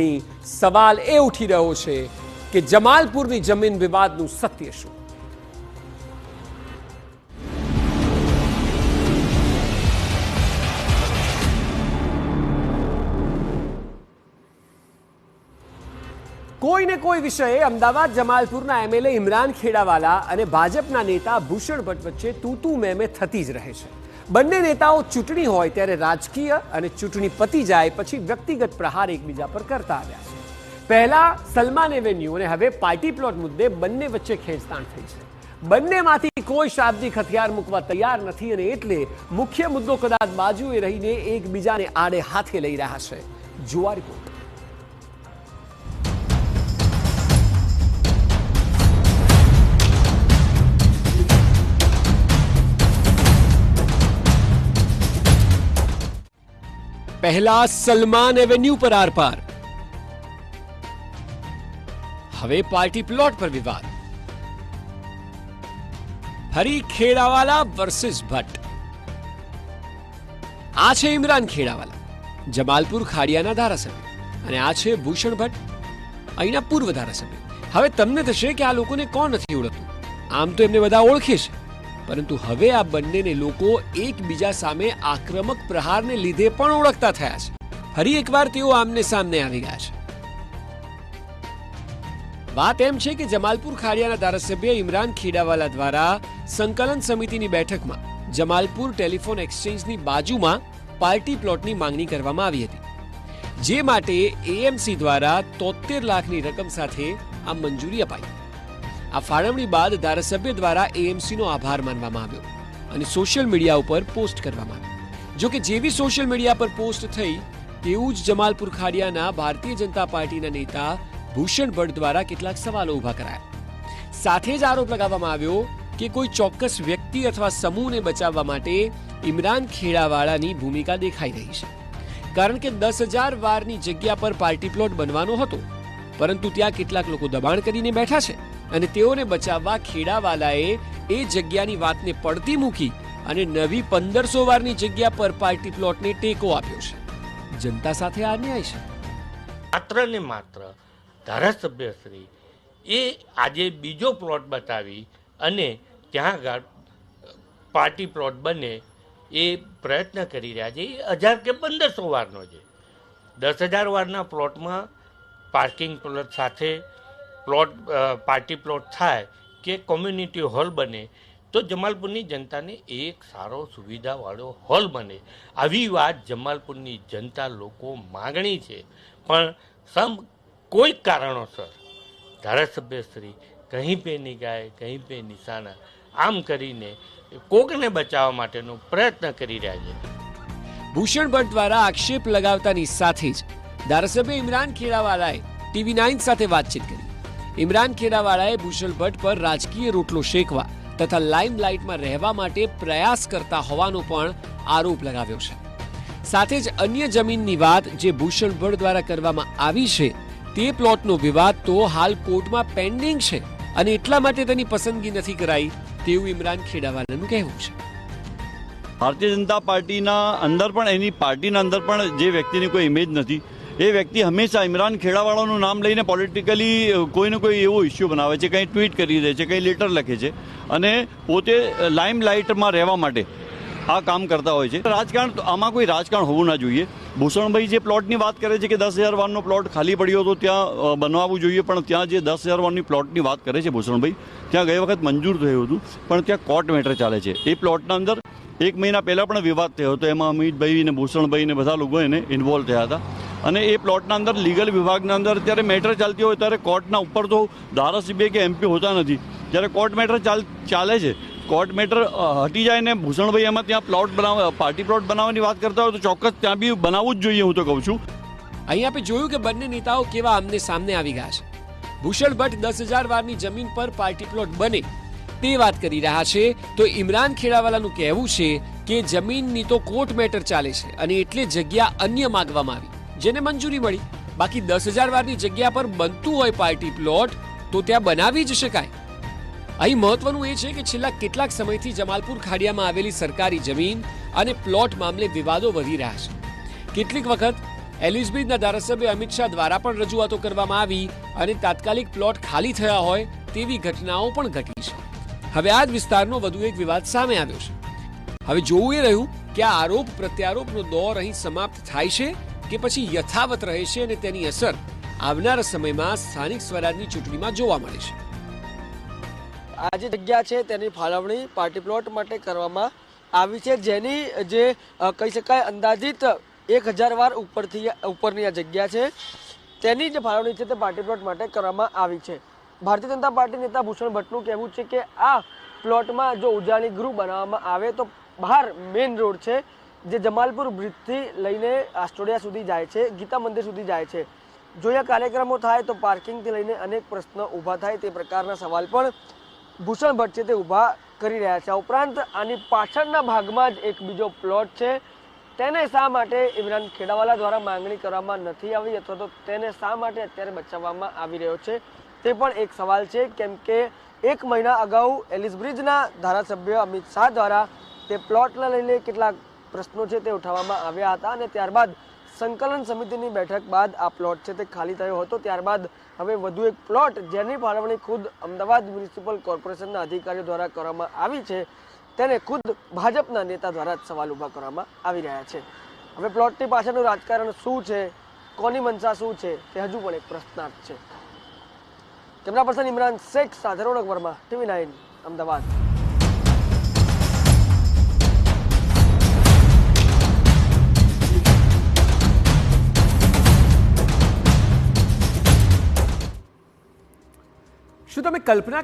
ની સવાલ એ ઉઠી રહ્યો છે કે જમાલપુરની જમીન વિવાદનું સત્ય શું? કોઈને કોઈ વિષયે અમદાવાદ જમાલપુરના એમએલએ ઇમરાન ખેડાવાલા અને ભાજપના નેતા ભૂષણ ભટ્ટ વચ્ચે તૂતુ મેમે થતી જ રહે છે. બંને નેતાઓ ચૂંટણી હોય ત્યારે રાજકીય અને ચૂંટણી પતી જાય પછી વ્યક્તિગત પ્રહાર એકબીજા પર કરતા આવ્યા છે. પહેલા સલમાન એવેન્યુ અને હવે પાર્ટી પ્લોટ મુદ્દે બંને વચ્ચે ખેંચતાણ થઈ છે. બંનેમાંથી કોઈ શાબ્દિક હથિયાર મૂકવા તૈયાર નથી અને એટલે મુખ્ય મુદ્દો કદાચ બાજુએ રહીને એકબીજાને આડે હાથે લઈ રહ્યા છે. જોવા રિપોર્ટ. પહેલા સલમાન એવેન્યુ પર આર પાર હવે પાર્ટી પ્લોટ પર વિવાદ ફરી ખેડાવાલા વર્સિસ ભટ્ટ આ છે ઇમરાન ખેડાવાલા જમાલપુર ખાડિયાના ધારાસભ્ય અને આ છે ભૂષણ ભટ્ટ અહીંના પૂર્વ ધારાસભ્ય હવે તમને થશે કે આ લોકોને કોણ નથી ઓળખતું આમ તો એમને બધા ઓળખે છે પરંતુ હવે આ બંનેને લોકો એકબીજા સામે આક્રમક પ્રહારને લીધે પણ ઓળખતા થયા છે. ફરી એકવાર તેઓ આમને સામને આવી ગયા છે. વાત એમ છે કે જમાલપુર ખાડિયાના ધારાસભ્ય ઇમરાન ખેડાવાલા દ્વારા સંકલન સમિતિની બેઠકમાં જમાલપુર ટેલિફોન એક્સચેન્જની બાજુમાં પાર્ટી પ્લોટની માંગણી કરવામાં આવી હતી. જે માટે એએમસી દ્વારા તોતેર લાખની રકમ સાથે આ મંજૂરી અપાઈ. આ ફાળવણી બાદ ધારાસભ્ય દ્વારા એએમસીનો આભાર માનવામાં આવ્યો અને સોશિયલ મીડિયા ઉપર પોસ્ટ કરવામાં આવી જો કે જેવી સોશિયલ મીડિયા પર પોસ્ટ થઈ, તેવું જ જમાલપુર ખાડિયાના ભારતીય જનતા પાર્ટીના નેતા ભૂષણ ભટ્ટ દ્વારા કેટલાક સવાલો ઊભા કરાયા. સાથે જ આરોપ લગાવવામાં આવ્યો કે કોઈ ચોક્કસ વ્યક્તિ અથવા સમૂહને બચાવવા માટે ઇમરાન ખેડાવાળાની ભૂમિકા દેખાઈ રહી છે. કારણ કે દસ હજાર વારની જગ્યા પર પાર્ટી પ્લોટ બનવાનો હતો, પરંતુ ત્યાં કેટલાક લોકો દબાણ કરીને બેઠા છે. અને તેઓને બચાવવા ખેડાવાલાએ એ જગ્યાની વાતને પડતી મૂકી અને નવી પંદરસો વારની જગ્યા પર પાર્ટી પ્લોટને ટેકો આપ્યો છે. જનતા સાથે આ અન્યાય છે. માત્ર ને માત્ર ધારાસભ્યશ્રી એ આજે બીજો પ્લોટ બતાવી અને ત્યાં આગળ પાર્ટી પ્લોટ બને એ પ્રયત્ન કરી રહ્યા છે. એ હજાર કે પંદરસો વારનો છે. દસ હજાર વારના પ્લોટમાં પાર્કિંગ પ્લોટ સાથે પ્લોટ પાર્ટી પ્લોટ થાય કે કોમ્યુનિટી હોલ બને, તો જમાલપુરની જનતાને એક સારો સુવિધાવાળો હોલ બને. આવી વાત જમાલપુરની જનતા લોકો માગણી છે. પણ સમ, કોઈ કારણોસર ધારાસભ્યશ્રી કહીં પે નિગાય ગાય કહી પે નિશાના, આમ કરીને કોકને બચાવવા માટેનો પ્રયત્ન કરી રહ્યા છે. ભૂષણ ભટ્ટ દ્વારા આક્ષેપ લગાવતાની સાથે જ ધારાસભ્ય ઇમરાન ખેડાવાલાએ ટીવી નાઇન સાથે વાતચીત કરી. ઇમરાન ખેડાવાળાએ ભૂષણ ભટ્ટ પર રાજકીય રોટલો શેકવા તથા લાઇમલાઇટમાં રહેવા માટે પ્રયાસ કરતા હોવાનો પણ આરોપ લગાવ્યો છે. સાથે જ અન્ય જમીનની વાત જે ભૂષણ ભટ્ટ દ્વારા કરવામાં આવી છે, તે પ્લોટનો વિવાદ તો હાલ કોર્ટમાં પેન્ડિંગ છે અને એટલા માટે તેની પસંદગી નથી કરાઈ તેવું ઇમરાન ખેડાવાલાનું કહેવું છે. ભારતીય જનતા પાર્ટીના અંદર પણ એની પાર્ટીના અંદર પણ જે વ્યક્તિની કોઈ ઇમેજ નથી એ વ્યક્તિ હંમેશા ઇમરાન ખેડાવાળાનું નામ લઈને પોલિટિકલી કોઈને કોઈ એવો ઇસ્યુ બનાવે છે, કંઈ ટ્વીટ કરી દે છે, કંઈ લેટર લખે છે અને પોતે લાઇમ લાઇટમાં રહેવા માટે આ કામ કરતા હોય છે. રાજકારણ આમાં કોઈ રાજકારણ હોવું ના જોઈએ. ભૂષણભાઈ જે પ્લોટની વાત કરે છે કે દસ હજાર વાનનો પ્લોટ ખાલી પડ્યો હતો ત્યાં બનાવવું જોઈએ, પણ ત્યાં જે દસ હજાર વાનની પ્લોટની વાત કરે છે ભૂષણભાઈ, ત્યાં ગઈ વખત મંજૂર થયું હતું, પણ ત્યાં કોર્ટ મેટર ચાલે છે. એ પ્લોટના અંદર એક મહિના પહેલાં પણ વિવાદ થયો હતો. એમાં અમિતભાઈ ને ભૂષણભાઈ ને બધા લોકો એને ઇન્વોલ્વ થયા હતા. અને એ પ્લોટના અંદર લીગલ વિભાગના અંદર અત્યારે મેટર ચાલતી હોય ત્યારે કોર્ટના ઉપર તો ધારાસભ્ય કે એમપી હોતા નથી. જ્યારે કોર્ટ મેટર ચાલ, ચાલે છે, કોર્ટ મેટર હટી જાય ને ભૂષણભાઈ એમાં ત્યાં પ્લોટ બનાવ, પાર્ટી પ્લોટ બનાવવાની વાત કરતા હોય તો ચોક્કસ ત્યાં બી બનાવવું જ જોઈએ હું તો કહું છું. અહીં આપણે જોયું કે બંને નેતાઓ કેવા આમને સામને આવી ગયા છે. ભૂષણ ભટ્ટ દસ હજાર વારની જમીન પર પાર્ટી પ્લોટ બને તે વાત કરી રહ્યા છે. તો ઇમરાન ખેડાવાલાનું કહેવું છે કે જમીનની તો કોર્ટ મેટર ચાલે છે અને એટલે જગ્યા અન્ય માગવામાં આવી. જેને મંજૂરી મળી. બાકી દસ હજાર વારની જગ્યા પર બનતું હોય પાર્ટી પ્લોટ, તો ત્યાં બનાવી જ શકાય. અહીં મહત્વનું એ છે કે છેલ્લા કેટલાક સમયથી જમાલપુર ખાડિયામાં આવેલી સરકારી જમીન અને પ્લોટ મામલે વિવાદો વધી રહ્યા છે. કેટલીક વખત એલિઝબ્રિજના ધારાસભ્ય અમિત શાહ દ્વારા પણ રજૂઆતો કરવામાં આવી અને તાત્કાલિક પ્લોટ ખાલી થયા હોય તેવી ઘટનાઓ પણ ઘટી છે. હવે આ જ વિસ્તારનો વધુ એક વિવાદ સામે આવ્યો છે. હવે જોવું એ રહ્યું કે આ આરોપ પ્રત્યારોપનો દોર અહીં સમાપ્ત થાય છે કે પછી યથાવત રહે છે અને તેની અસર આવનારા સમયમાં સ્થાનિક સ્વરાજની ચૂંટણીમાં જોવા મળે છે. આ જે જગ્યા છે તેની ફાળવણી પાર્ટી પ્લોટ માટે કરવામાં આવી છે, જેની જે કહી શકાય અંદાજિત એક હજાર વાર ઉપરથી, ઉપરની આ જગ્યા છે, તેની જે ફાળવણી છે તે પાર્ટી પ્લોટ માટે કરવામાં આવી છે. ભારતીય જનતા પાર્ટી નેતા ભૂષણ ભટ્ટનું કહેવું છે કે આ પ્લોટમાં જો ઉજાણી ગૃહ બનાવવામાં આવે તો બહાર મેઇન રોડ છે જે જમાલપુર બ્રિજથી લઈને આસ્ટોડિયા સુધી જાય છે, ગીતા મંદિર સુધી જાય છે. જો અહીંયા કાર્યક્રમો થાય તો પાર્કિંગથી લઈને અનેક પ્રશ્નો ઊભા થાય તે પ્રકારના સવાલ પણ ભૂષણ ભટ્ટ છે તે ઊભા કરી રહ્યા છે. આ ઉપરાંત આની પાછળના ભાગમાં જ એક બીજો પ્લોટ છે. તેને શા માટે ઇમરાન ખેડાવાલા દ્વારા માંગણી કરવામાં નથી આવી અથવા તો તેને શા માટે અત્યારે બચાવવામાં આવી રહ્યો છે તે પણ એક સવાલ છે. કેમ કે એક મહિના અગાઉ એલિસ બ્રિજના ધારાસભ્ય અમિત શાહ દ્વારા તે પ્લોટને લઈને કેટલાક પ્રશ્નો છે તે ઉઠાવવામાં આવ્યા હતા અને ત્યારબાદ સંકલન સમિતિની બેઠક બાદ આ પ્લોટ છે તે ખાલી થયો હતો. ત્યારબાદ હવે વધુ એક પ્લોટ જેની ફાળવણી ખુદ અમદાવાદ મ્યુનિસિપલ કોર્પોરેશનના અધિકારીઓ દ્વારા કરવામાં આવી છે. તેને ખુદ ભાજપના નેતા દ્વારા જ સવાલ ઊભા કરવામાં આવી રહ્યા છે. હવે પ્લોટની પાછળનું રાજકારણ શું છે? કોની મનસા શું છે? તે હજુ પણ એક પ્રશ્નાર્થ છે. કેમેરા પર્સન ઇમરાન શેખ સાથે વર્મા ટીવી નાઇન, અમદાવાદ. कल्पना